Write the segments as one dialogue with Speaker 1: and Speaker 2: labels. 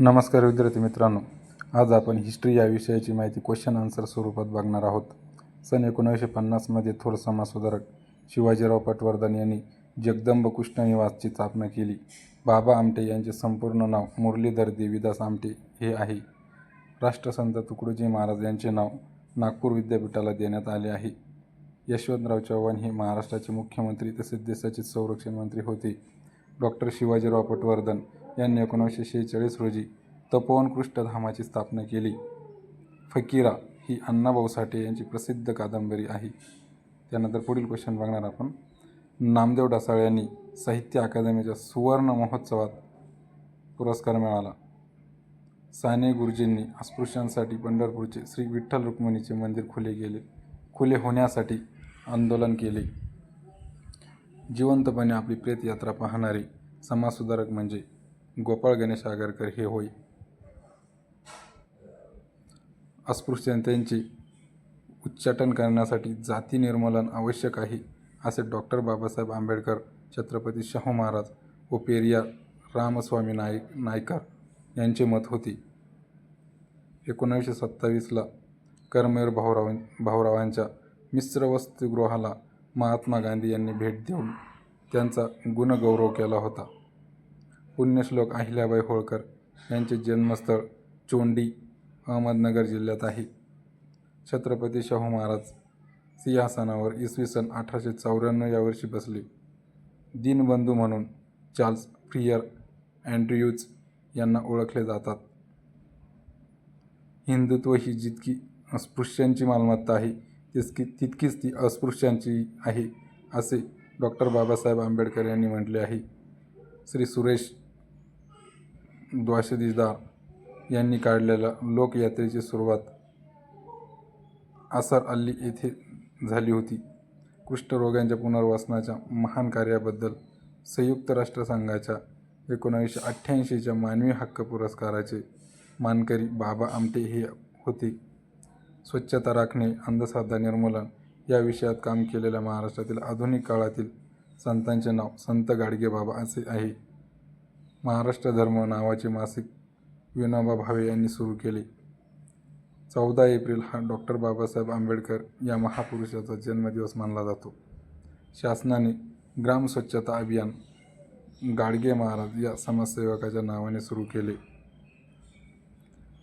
Speaker 1: नमस्कार विद्यार्थी मित्रांनो. आज आपण हिस्ट्री या विषयाची माहिती क्वेश्चन आन्सर स्वरूपात बघणार आहोत. सन एकोणीसशे पन्नासमध्ये थोर समाजसुधारक शिवाजीराव पटवर्धन यांनी जगदंब कृष्ण निवासची स्थापना केली. बाबा आमटे यांचे संपूर्ण नाव मुरलीधर देवीदास आमटे हे आहे. राष्ट्रसंत तुकडोजी महाराज यांचे नाव नागपूर विद्यापीठाला देण्यात आले आहे. यशवंतराव चव्हाण हे महाराष्ट्राचे मुख्यमंत्री तसेच देशाचे संरक्षण मंत्री होते. डॉक्टर शिवाजीराव पटवर्धन यांनी एकोणीसशे शेहेचाळीस रोजी तपोवन कृष्णधामाची स्थापना केली. फकीरा ही अण्णाभाऊ साठे यांची प्रसिद्ध कादंबरी आहे. त्यानंतर पुढील क्वेश्चन बघणार आपण. नामदेव ढसाळ यांनी साहित्य अकादमीच्या सुवर्ण महोत्सवात पुरस्कार मिळाला. साने गुरुजींनी अस्पृश्यांसाठी पंढरपूरचे श्री विठ्ठल रुक्मिणीचे मंदिर खुले गेले खुले होण्यासाठी आंदोलन केले. जिवंतपणे आपली प्रेतयात्रा पाहणारे समाजसुधारक म्हणजे गोपाळ गणेश आगरकर हे होय. अस्पृश्यतेचे उच्चाटन करण्यासाठी जाती निर्मूलन आवश्यक आहे असे डॉक्टर बाबासाहेब आंबेडकर छत्रपती शाहू महाराज व पेरिया रामस्वामी नाईक नायकर यांचे मत होते. एकोणीसशे सत्तावीसला कर्मवीर भाऊराव भाऊरावांच्या मिश्र वसतिगृहाला महात्मा गांधी यांनी भेट देऊन त्यांचा गुणगौरव केला होता. पुण्यश्लोक अहिल्याबाई होळकर यांचे जन्मस्थळ चोंडी अहमदनगर जिल्ह्यात आहे. छत्रपती शाहू महाराज सिंहासनावर इसवी सन अठराशे चौऱ्याण्णव या वर्षी बसले. दीनबंधू म्हणून चार्ल्स फ्रियर अँड्र्यूज यांना ओळखले जातात. हिंदुत्व ही जितकी अस्पृश्यांची मालमत्ता आहे तितकी तितकीच ती अस्पृश्यांची आहे असे डॉक्टर बाबासाहेब आंबेडकर यांनी म्हटले आहे. श्री सुरेश द्वाशदीदार यांनी काढलेल्या लोकयात्रेची सुरुवात आसार अल्ली येथे झाली होती. कुष्ठरोग्यांच्या पुनर्वसनाच्या महान कार्याबद्दल संयुक्त राष्ट्रसंघाच्या एकोणावीसशे अठ्ठ्याऐंशीच्या मानवी हक्क पुरस्काराचे मानकरी बाबा आमटे हे होते. स्वच्छता राखणे अंधश्रद्धा निर्मूलन या विषयात काम केलेल्या महाराष्ट्रातील आधुनिक काळातील संतांचे नाव संत गाडगे बाबा असे आहे. महाराष्ट्र धर्म नावाचे मासिक विनोबा भावे यांनी सुरू केले. चौदा एप्रिल हा डॉक्टर बाबासाहेब आंबेडकर या महापुरुषाचा जन्मदिवस मानला जातो. शासनाने ग्राम स्वच्छता अभियान गाडगे महाराज या समाजसेवकाच्या नावाने सुरू केले.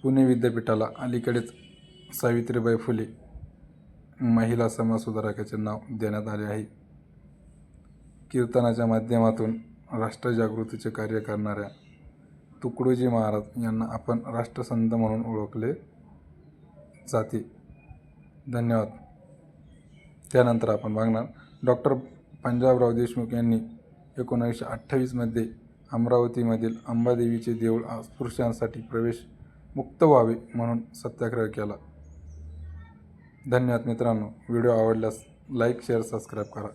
Speaker 1: पुणे विद्यापीठाला अलीकडेच सावित्रीबाई फुले महिला समाजसुधारकाचे नाव देण्यात आले आहे. कीर्तनाच्या माध्यमातून राष्ट्रजागृतीचे कार्य करणाऱ्या तुकडोजी महाराज यांना आपण राष्ट्रसंत म्हणून ओळखले जाते. धन्यवाद. त्यानंतर आपण बघणार डॉक्टर पंजाबराव देशमुख यांनी एकोणावीसशे अठ्ठावीसमध्ये अमरावतीमधील अंबादेवीचे देऊळ अस्पृश्यांसाठी प्रवेश मुक्त व्हावे म्हणून सत्याग्रह केला. धन्यवाद मित्रांनो. व्हिडिओ आवडल्यास लाईक शेअर सबस्क्राईब करा.